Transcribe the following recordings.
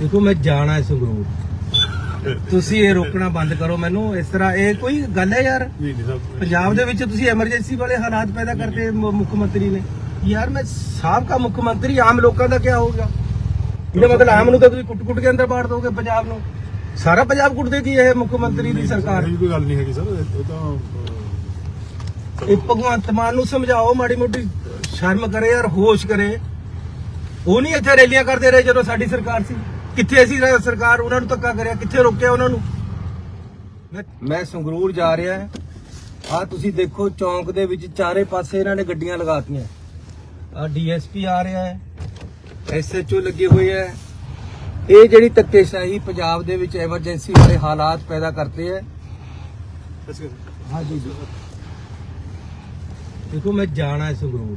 ਦੇਖੋ ਮੈਂ ਜਾਣਾ ਹੈ ਸੰਗਰੂਰ। ਤੁਸੀਂ ਇਹ ਰੋਕਣਾ ਬੰਦ ਕਰੋ ਮੈਨੂੰ। ਇਸ ਤਰ੍ਹਾਂ ਇਹ ਕੋਈ ਗੱਲ ਹੈ ਯਾਰ? ਨਹੀਂ ਨਹੀਂ ਸਾਹਿਬ ਪੰਜਾਬ ਦੇ ਵਿੱਚ ਤੁਸੀਂ ਐਮਰਜੈਂਸੀ ਵਾਲੇ ਹਾਲਾਤ ਪੈਦਾ ਕਰਤੇ ਮ- ਮੁੱਖ ਮੰਤਰੀ ਨੇ। ਯਾਰ ਮੈਂ ਸਾਬਕਾ ਮੁੱਖ ਮੰਤਰੀ ਆਮ ਲੋਕਾਂ ਦਾ ਕੀ ਹੋਊਗਾ? ਇਹਦਾ ਮਤਲਬ ਆਮ ਨੂੰ ਤਾਂ ਤੁਸੀਂ ਕੁੱਟ-ਕੁੱਟ ਕੇ ਅੰਦਰ ਬਾੜ ਦੋਗੇ ਪੰਜਾਬ ਨੂੰ। ਸਾਰਾ ਪੰਜਾਬ ਕੁੱਟ ਦੇਗੀ ਇਹ ਮੁੱਖ ਮੰਤਰੀ ਦੀ ਸਰਕਾਰ? ਇਹ ਕੋਈ ਗੱਲ ਨਹੀਂ ਹੈਗੀ ਸਰ। ਉਹ ਤਾਂ ਇਹ ਭਗਵੰਤ ਮਾਨ ਨੂੰ ਸਮਝਾਓ ਮਾੜੀ ਮੋਟੀ ਸ਼ਰਮ ਕਰੇ ਯਾਰ ਹੋਸ਼ ਕਰੇ। ਉਹ ਨਹੀਂ ਇੱਥੇ ਰੈਲੀਆਂ ਕਰਦੇ ਰਹੇ ਜਦੋਂ ਸਾਡੀ ਸਰਕਾਰ ਸੀ। ਕਿੱਥੇ ਸੀ ਸਰਕਾਰ ਉਹਨਾਂ ਨੂੰ ਧੱਕਾ ਕਰਿਆ? ਕਿੱਥੇ ਰੋਕਿਆ ਉਹਨਾਂ ਨੂੰ? ਮੈਂ ਸੰਗਰੂਰ ਜਾ ਰਿਹਾ ਆ ਤੁਸੀਂ ਦੇਖੋ ਚੌਂਕ ਦੇ ਵਿੱਚ ਚਾਰੇ ਪਾਸੇ ਇਹਨਾਂ ਨੇ ਗੱਡੀਆਂ ਲਗਾਤੀਆਂ। ਆ ਡੀਐਸਪੀ ਆ ਰਿਹਾ ਹੈ ਐਸਐਚਓ ਲੱਗੇ ਹੋਏ ਹੈ। ਇਹ ਜਿਹੜੀ ਧੱਕੇਸ਼ਾਹੀ ਪੰਜਾਬ ਦੇ ਵਿੱਚ ਐਮਰਜੈਂਸੀ ਵਾਲੇ ਹਾਲਾਤ ਪੈਦਾ ਕਰਤੇ ਹੈ। ਹਾਂਜੀ। ਜੀ ਦੇਖੋ ਮੈਂ ਜਾਣਾ ਹੈ ਸੰਗਰੂਰ।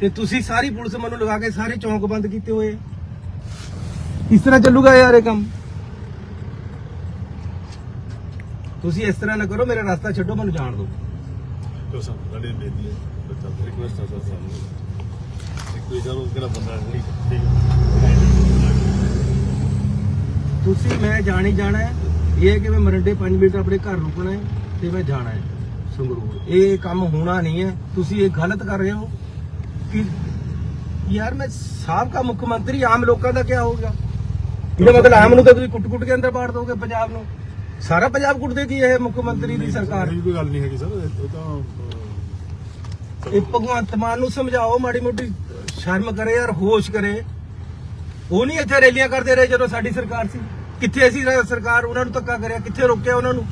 ਤੇ ਤੁਸੀਂ ਸਾਰੀ ਪੁਲਿਸ ਮੈਨੂੰ ਲਗਾ ਕੇ ਸਾਰੇ ਚੌਂਕ ਬੰਦ ਕੀਤੇ ਹੋਏ ਕਿਸ ਤਰ੍ਹਾਂ ਚੱਲੂਗਾ ਯਾਰ ਇਹ ਕੰਮ? ਤੁਸੀਂ ਇਸ ਤਰ੍ਹਾਂ ਨਾ ਕਰੋ ਮੇਰਾ ਰਸਤਾ ਛੱਡੋ ਮੈਨੂੰ ਜਾਣ ਦਿਓ। ਤੋ ਸਰ ਸਾਡੇ ਬੇਦੀ ਹੈ ਬੱਚਾ ਰਿਕੁਐਸਟ ਹੈ ਸਰ ਸਾਨੂੰ। ਇੱਕ ਕੋਈ ਜਰੂਰ ਕਿਹੜਾ ਬੰਦਾ ਨਹੀਂ ਠੀਕ ਹੈ। ਤੁਸੀਂ ਮੈਂ ਜਾਣੀ ਜਾਣਾ ਹੈ। ਇਹ ਹੈ ਕਿ ਮੈਂ ਮਰੰਡੇ 5 ਮਿੰਟ ਆਪਣੇ ਘਰ ਰੁਕਣਾ ਹੈ ਤੇ ਮੈਂ ਜਾਣਾ ਹੈ ਸੰਗਰੂਰ। ਇਹ ਕੰਮ ਹੋਣਾ ਨਹੀਂ ਹੈ। ਤੁਸੀਂ ਇਹ ਗਲਤ ਕਰ ਰਹੇ ਹੋ। ਕਿ ਯਾਰ ਮੈਂ ਸਾਬਕਾ ਮੁੱਖ ਮੰਤਰੀ ਆਮ ਲੋਕਾਂ ਦਾ ਕੀ ਹੋਊਗਾ ਇਹਦਾ ਮਤਲਬ ਆਮ ਨੂੰ ਤਾਂ ਤੁਸੀਂ ਕੁੱਟ-ਕੁੱਟ ਕੇ ਅੰਦਰ ਬਾੜ ਦੋਗੇ ਪੰਜਾਬ ਨੂੰ। ਸਾਰਾ ਪੰਜਾਬ ਕੁੱਟ ਦੇਗੀ ਇਹ ਮੁੱਖ ਮੰਤਰੀ ਦੀ ਸਰਕਾਰ? ਇਹ ਕੋਈ ਗੱਲ ਨਹੀਂ ਹੈਗੀ ਸਰ ਉਹ ਤਾਂ ਇਹ ਭਗਵੰਤ ਮਾਨ ਨੂੰ ਸਮਝਾਓ ਮਾੜੀ ਮੋਟੀ ਸ਼ਰਮ ਕਰੇ ਯਾਰ ਹੋਸ਼ ਕਰੇ। ਉਹ ਨਹੀਂ ਇੱਥੇ ਰੈਲੀਆਂ ਕਰਦੇ ਰਹੇ ਜਦੋਂ ਸਾਡੀ ਸਰਕਾਰ ਸੀ। ਕਿੱਥੇ ਸੀ ਰ- ਸਰਕਾਰ ਉਹਨਾਂ ਨੂੰ ਧੱਕਾ ਕਰਿਆ ਕਿੱਥੇ ਰੋਕਿਆ ਉਹਨਾਂ ਨੂੰ?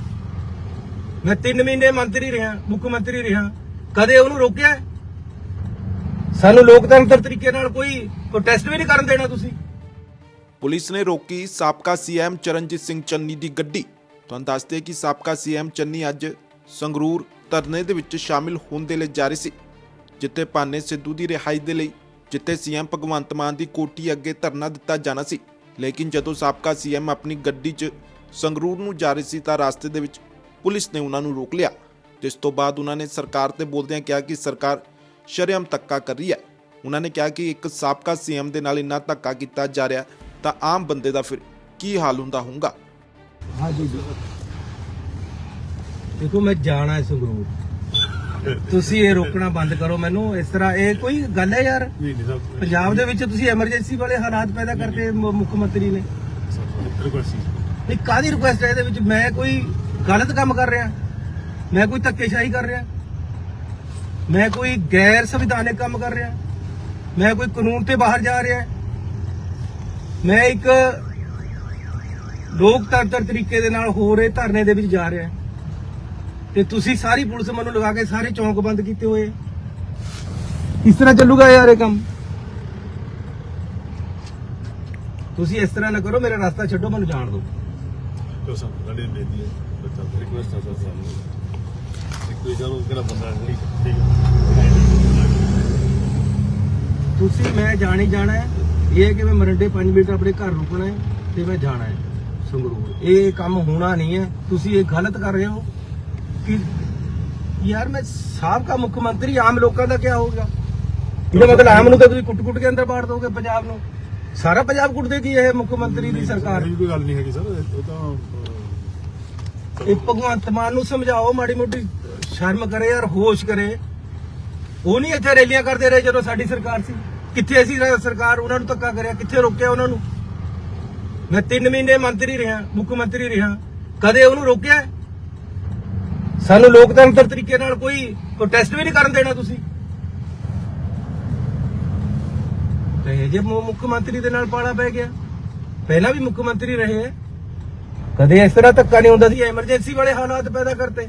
ਮੈਂ 3 ਮਹੀਨੇ ਮੰਤਰੀ ਰਿਹਾ ਮੁੱਖ ਮੰਤਰੀ ਰਿਹਾ। ਕਦੇ ਉਹਨੂੰ ਰੋਕਿਆ? ਸਾਨੂੰ ਲੋਕਤੰਤਰ ਤਰੀਕੇ ਨਾਲ ਕੋਈ ਕੋਈ ਵੀ ਨਹੀਂ ਕਰਨ ਦੇਣਾ ਤੁਸੀਂ। ਪੁਲਿਸ ਨੇ ਰੋਕੀ ਸਾਬਕਾ ਸੀਐਮ ਚਰਨਜੀਤ ਸਿੰਘ ਚੰਨੀ ਦੀ ਗੱਡੀ। ਤੁਹਾਨੂੰ ਦੱਸਦੇ ਕਿ ਸਾਬਕਾ ਸੀਐਮ ਚੰਨੀ ਅੱਜ ਸੰਗਰੂਰ ਧਰਨੇ ਦੇ ਵਿੱਚ ਸ਼ਾਮਿਲ ਹੋਣ ਦੇ ਲਈ ਜਾ ਰਹੇ ਸੀ, ਜਿੱਥੇ ਭਾਨੇ ਸਿੱਧੂ ਦੀ ਰਿਹਾਈ ਦੇ ਲਈ, ਜਿੱਥੇ ਸੀਐਮ ਭਗਵੰਤ ਮਾਨ ਦੀ ਕੋਠੀ ਅੱਗੇ ਧਰਨਾ ਦਿੱਤਾ ਜਾਣਾ ਸੀ। ਲੇਕਿਨ ਜਦੋਂ ਸਾਬਕਾ ਸੀਐਮ ਆਪਣੀ ਗੱਡੀ 'ਚ ਸੰਗਰੂਰ ਨੂੰ ਜਾ ਰਹੇ ਸੀ ਤਾਂ ਰਸਤੇ ਦੇ ਵਿੱਚ ਪੁਲਿਸ ਨੇ ਉਹਨਾਂ ਨੂੰ ਰੋਕ ਲਿਆ। ਜਿਸ ਤੋਂ ਬਾਅਦ ਉਹਨਾਂ ਨੇ ਸਰਕਾਰ ਤੇ ਬੋਲਦਿਆਂ ਕਿਹਾ ਕਿ ਸਰਕਾਰ ਸ਼ਰਮ ਧੱਕਾ ਕਰ ਰਹੀ ਹੈ। ਉਹਨਾਂ ਨੇ ਕਿਹਾ ਕਿ ਇੱਕ ਸਾਬਕਾ ਸੀਐਮ ਦੇ ਨਾਲ ਇੰਨਾ ਧੱਕਾ ਕੀਤਾ ਜਾ ਰਿਹਾ ਤਾਂ ਆਮ ਬੰਦੇ ਦਾ ਫਿਰ ਕੀ ਹਾਲ ਹੁੰਦਾ ਹੋਊਗਾ? ਹਾਂਜੀ ਜੀ। ਦੇਖੋ ਮੈਂ ਜਾਣਾ ਹੈ ਸੰਗਰੂਰ ਤੁਸੀਂ ਇਹ ਰੋਕਣਾ ਬੰਦ ਕਰੋ ਮੈਨੂੰ। ਇਸ ਤਰ੍ਹਾਂ ਇਹ ਕੋਈ ਗੱਲ ਹੈ ਯਾਰ? ਨਹੀਂ ਨਹੀਂ ਸਾਹਿਬ ਪੰਜਾਬ ਦੇ ਵਿੱਚ ਤੁਸੀਂ ਐਮਰਜੈਂਸੀ ਵਾਲੇ ਹਾਲਾਤ ਪੈਦਾ ਕਰਤੇ ਮ- ਮੁੱਖ ਮੰਤਰੀ ਨੇ। ਰਿਕੁਐਸਟ ਸੀ। ਨਹੀਂ ਕਾਦੀ ਰਿਕੁਐਸਟ ਹੈ ਇਹਦੇ ਵਿੱਚ? ਮੈਂ ਕੋਈ ਗਲਤ ਕੰਮ ਕਰ ਰਿਹਾ? ਮੈਂ ਕੋਈ ਧੱਕੇਸ਼ਾਹੀ ਕਰ ਰਿਹਾ? ਮੈਂ ਕੋਈ ਗੈਰ ਸੰਵਿਧਾਨਕ ਕੰਮ ਕਰ ਰਿਹਾ। ਮੈਂ ਕੋਈ ਕਾਨੂੰਨ ਤੇ ਬਾਹਰ ਜਾ ਰਿਹਾ। ਮੈਂ ਇੱਕ ਲੋਕਤੰਤਰ ਤਰੀਕੇ ਦੇ ਨਾਲ ਹੋ ਰਹੇ ਧਰਨੇ ਦੇ ਵਿੱਚ ਜਾ ਰਿਹਾ। ਤੇ ਤੁਸੀਂ ਸਾਰੀ ਪੁਲਿਸ ਮੈਨੂੰ ਲਗਾ ਕੇ ਸਾਰੇ ਚੌਂਕ ਬੰਦ ਕੀਤੇ ਹੋਏ। ਕਿਸ ਤਰ੍ਹਾਂ ਚੱਲੂਗਾ ਯਾਰ ਇਹ ਕੰਮ। ਤੁਸੀਂ ਇਸ ਤਰ੍ਹਾਂ ਨਾ ਕਰੋ, ਮੇਰਾ ਰਸਤਾ ਛੱਡੋ, ਮੈਨੂੰ ਜਾਣ ਦਿਓ। ਤੋ ਸਰ ਸਾਡੇ ਹੈ? ਬੱਚਾ ਰਿਕੁਐਸਟ ਹੈ ਸਰ ਸਾਨੂੰ। ਕੋਈ ਜਰੂਰ ਕਿਹੜਾ ਬੰਦਾ ਨਹੀਂ ਠੀਕ ਹੈ ਤੁਸੀਂ ਮੈਂ ਜਾਣੀ ਜਾਣਾ ਹੈ। ਇਹ ਹੈ ਕਿ ਮੈਂ ਮਰੰਡੇ 5 ਮਿੰਟ ਆਪਣੇ ਘਰ ਰੁਕਣਾ ਹੈ ਤੇ ਮੈਂ ਜਾਣਾ ਹੈ ਸੰਗਰੂਰ। ਇਹ ਕੰਮ ਹੋਣਾ ਨਹੀਂ ਹੈ। ਤੁਸੀਂ ਇਹ ਗਲਤ ਕਰ ਰਹੇ ਹੋ ਕਿ ਯਾਰ ਮੈਂ ਸਾਬਕਾ ਮੁੱਖ ਮੰਤਰੀ ਆਮ ਲੋਕਾਂ ਦਾ ਕੀ ਹੋਊਗਾ ਇਹਦਾ ਮਤਲਬ ਆਮ ਨੂੰ ਤਾਂ ਤੁਸੀਂ ਕੁੱਟ-ਕੁੱਟ ਕੇ ਅੰਦਰ ਬਾੜ ਦੋਗੇ ਪੰਜਾਬ ਨੂੰ। ਸਾਰਾ ਪੰਜਾਬ ਕੁੱਟ ਦੇਗੀ ਇਹ ਮੁੱਖ ਮੰਤਰੀ ਦੀ ਸਰਕਾਰ? ਇਹ ਕੋਈ ਗੱਲ ਨਹੀਂ ਹੈਗੀ ਸਰ। ਉਹ ਤਾਂ ਇਹ ਭਗਵੰਤ ਮਾਨ ਨੂੰ ਸਮਝਾਓ ਮਾੜੀ ਮੋਟੀ। ਸ਼ਰਮ ਕਰੇ ਯਾਰ, ਹੋਸ਼ ਕਰੇ। ਉਹ ਨਹੀਂ ਇੱਥੇ ਰੈਲੀਆਂ ਕਰਦੇ ਰਹੇ ਜਦੋਂ ਸਾਡੀ ਸਰਕਾਰ ਸੀ। ਕਿੱਥੇ ਸੀ ਸਰਕਾਰ ਉਹਨਾਂ ਨੂੰ ਧੱਕਾ ਕਰਿਆ, ਕਿੱਥੇ ਰੋਕਿਆ ਉਹਨਾਂ ਨੂੰ? ਮੈਂ 3 ਮਹੀਨੇ ਮੰਤਰੀ ਰਿਹਾ, ਮੁੱਖ ਮੰਤਰੀ ਰਿਹਾ। ਕਦੇ ਉਹਨੂੰ ਰੋਕਿਆ? ਸਾਨੂੰ ਲੋਕਤੰਤਰ ਤਰੀਕੇ ਨਾਲ ਕੋਈ ਪ੍ਰੋਟੈਸਟ ਵੀ ਨਹੀਂ ਕਰਨ ਦੇਣਾ ਤੁਸੀਂ। ਤੇ ਜੇ ਮੁੱਖ ਮੰਤਰੀ ਦੇ ਨਾਲ ਪਾਲਾ ਪੈ ਗਿਆ। ਪਹਿਲਾਂ ਵੀ ਮੁੱਖ ਮੰਤਰੀ ਰਹੇ। ਕਦੇ ਇਸ ਤਰ੍ਹਾਂ ਧੱਕਾ ਨਹੀਂ ਹੁੰਦਾ ਸੀ ਐਮਰਜੈਂਸੀ ਵਾਲੇ ਹਾਲਾਤ ਪੈਦਾ ਕਰਤੇ।